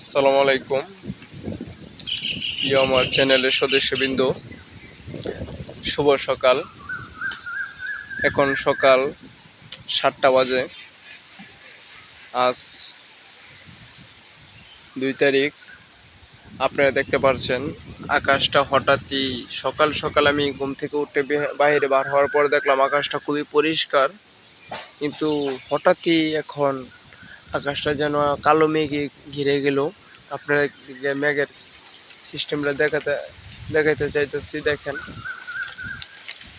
আসসালামু আলাইকুম। প্রিয় আমার চ্যানেলের সদস্যবৃন্দ, শুভ সকাল। এখন সকাল সাতটা বাজে। আজ দুই তারিখ। আপনারা দেখতে পাচ্ছেন আকাশটা হঠাৎই সকাল সকাল আমি ঘুম থেকে উঠে বাইরে বার হওয়ার পর দেখলাম আকাশটা খুবই পরিষ্কার। কিন্তু হঠাৎই এখন আকাশটা যেন কালো মেঘে ঘিরে গেল। আপনারা মেঘের সিস্টেমটা দেখাতে, দেখাইতে চাইতেছি, দেখেন।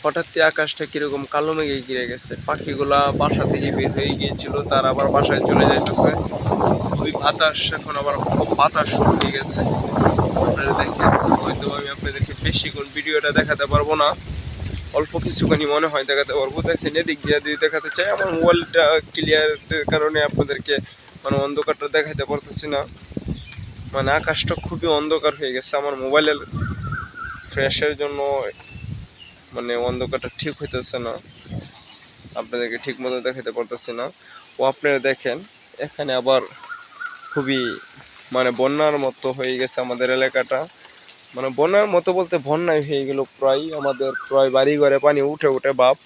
হঠাৎই আকাশটা কীরকম কালো মেঘে ঘিরে গেছে। পাখিগুলা বাসা থেকে বের হয়ে গিয়েছিল, তার আবার বাসায় চলে যাইতেছে। ওই বাতাস এখন আবার বাতাস শুরু হয়ে গেছে। আপনারা দেখেন, হয়তো আমি আপনাদেরকে বেশিক্ষণ ভিডিওটা দেখাতে পারব না। অল্প কিছুখানি মনে হয় দেখাতে পারব। দেখেন, এদিক দিয়ে যদি দেখাতে চাই, আমার মোবাইলটা ক্লিয়ারের কারণে আপনাদেরকে মানে অন্ধকারটা দেখাতে পারতেছি না। মানে আকাশটা খুবই অন্ধকার হয়ে গেছে। আমার মোবাইলের ফ্রেশের জন্য মানে অন্ধকারটা ঠিক হইতেছে না। আপনাদেরকে ঠিক মতো দেখাতে পারতেছি না। ও আপনারা দেখেন, এখানে আবার খুবই মানে বন্যার মতো হয়ে গেছে আমাদের এলাকাটা। মানে বন্যার মতো বলতে বন্যায় হয়ে গেল প্রায়, আমাদের প্রায় বাড়ি ঘরে পানি উঠে উঠে বাপ।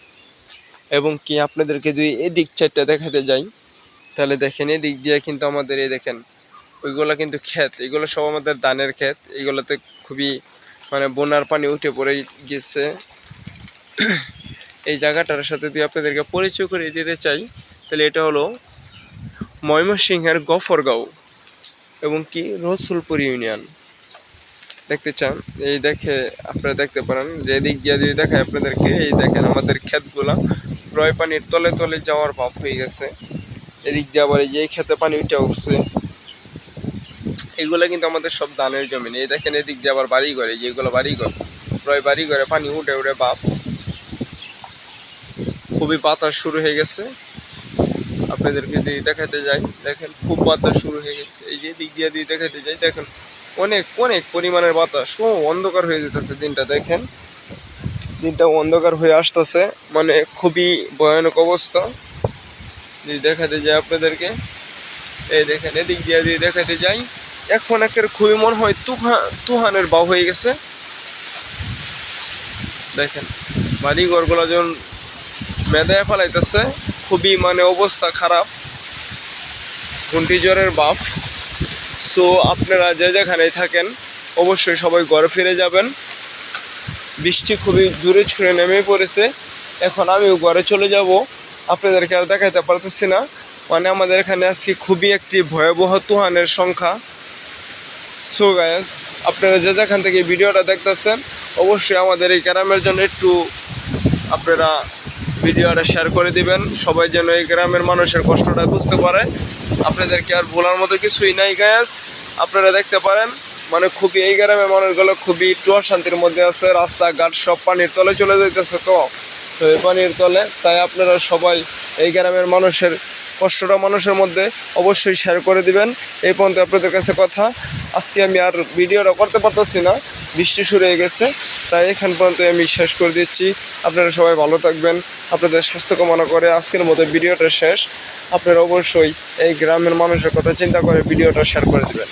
এবং কি আপনাদেরকে যদি এদিক চারটা দেখাতে যাই, তাহলে দেখেন এদিক দিয়ে কিন্তু আমাদের এই দেখেন, ওইগুলো কিন্তু ক্ষেত, এগুলো সব আমাদের ধানের ক্ষেত, এগুলোতে খুবই মানে বন্যার পানি উঠে পড়ে গেছে। এই জায়গাটার সাথে যদি আপনাদেরকে পরিচয় করে দিতে চাই, তাহলে এটা হলো ময়মনসিংহের গফরগাঁও এবং কি রসুলপুর ইউনিয়ন। দেখতে চান, এই দেখে আপনারা দেখতে পারেন। যে এদিক দিয়ে যদি দেখায় আপনাদেরকে, এই দেখেন আমাদের ক্ষেতগুলা রয় পানির তলে তলে যাওয়ার ভাব হয়ে গেছে। এদিক দিয়ে আবার এই ক্ষেতে পানি উঠে উঠছে। এগুলো কিন্তু আমাদের সব ধানের জমি। এই দেখেন এদিক দিয়ে আবার বাড়ি ঘরে যেগুলো বাড়ি ঘর প্রায় বাড়ি ঘরে পানি উঠে উঠে বাপ খুবই বাতাস শুরু হয়ে গেছে। আপনাদেরকে যদি দেখাতে যাই, দেখেন খুব বাতাস শুরু হয়ে গেছে। এই যে দিক দিয়ে যদি দেখাতে যাই, দেখেন অনেক অনেক পরিমাণের বাতাস। ও, অন্ধকার হয়ে যেতেছে দিনটা, দেখেন। দিনটা অন্ধকার হয়ে আসতেছে মানে খুবই ভয়ানক অবস্থা। যদি দেখাতে যাই আপনাদেরকে, এই দেখেন, এদিক দিয়ে যদি দেখাতে যাই, এখন একের খুবই মনে হয় তুফান তুহানের বাউ হয়ে গেছে। দেখেন বাড়ি ঘরগুলো যখন মেদায় ফেলাইতেছে, খুবই মানে অবস্থা খারাপ। ঘূর্ণিঝড়ের বাপ। সো আপনারা যে যেখানেই থাকেন, অবশ্যই সবাই ঘরে ফিরে যাবেন। বৃষ্টি খুবই জোরে ছুঁড়ে নেমে পড়েছে। এখন আমিও ঘরে চলে যাব। আপনাদেরকে আর দেখাইতে পারতেছি না। মানে আমাদের এখানে আজকে খুবই একটি ভয়াবহ তুহানের সংখ্যা। সো গায়াস আপনারা যে যেখান থেকে ভিডিওটা দেখতেছেন, অবশ্যই আমাদের এই ক্যারামের জন্য একটু আপনারা ভিডিওটা শেয়ার করে দিবেন। সবাই যেন এই গ্রামের মানুষের কষ্টটা বুঝতে পারে। আপনাদেরকে আর বলার মতো কিছুই নাই গ্যাস আপনারা দেখতে পারেন মানে খুবই এই গ্রামের মানুষগুলো খুবই একটু অশান্তির মধ্যে আছে। রাস্তাঘাট সব পানির তলে চলে যাইতেছে তো। তো এই পানির তলে, তাই আপনারা সবাই এই গ্রামের মানুষের কষ্টটা মানুষের মধ্যে অবশ্যই শেয়ার করে দিবেন। এই পর্যন্ত আপনাদের কাছে কথা। আজকে আমি আর ভিডিওটা করতে পারতেছি না, বৃষ্টি শুরু হয়ে গেছে, তাই এখান পর্যন্ত আমি শেষ করে দিচ্ছি। আপনারা সবাই ভালো থাকবেন, আপনাদের স্বাস্থ্য কামনা করে আজকের মতো ভিডিওটা শেষ। আপনারা অবশ্যই এই গ্রামের মানুষের কথা চিন্তা করে ভিডিওটা শেয়ার করে দিবেন।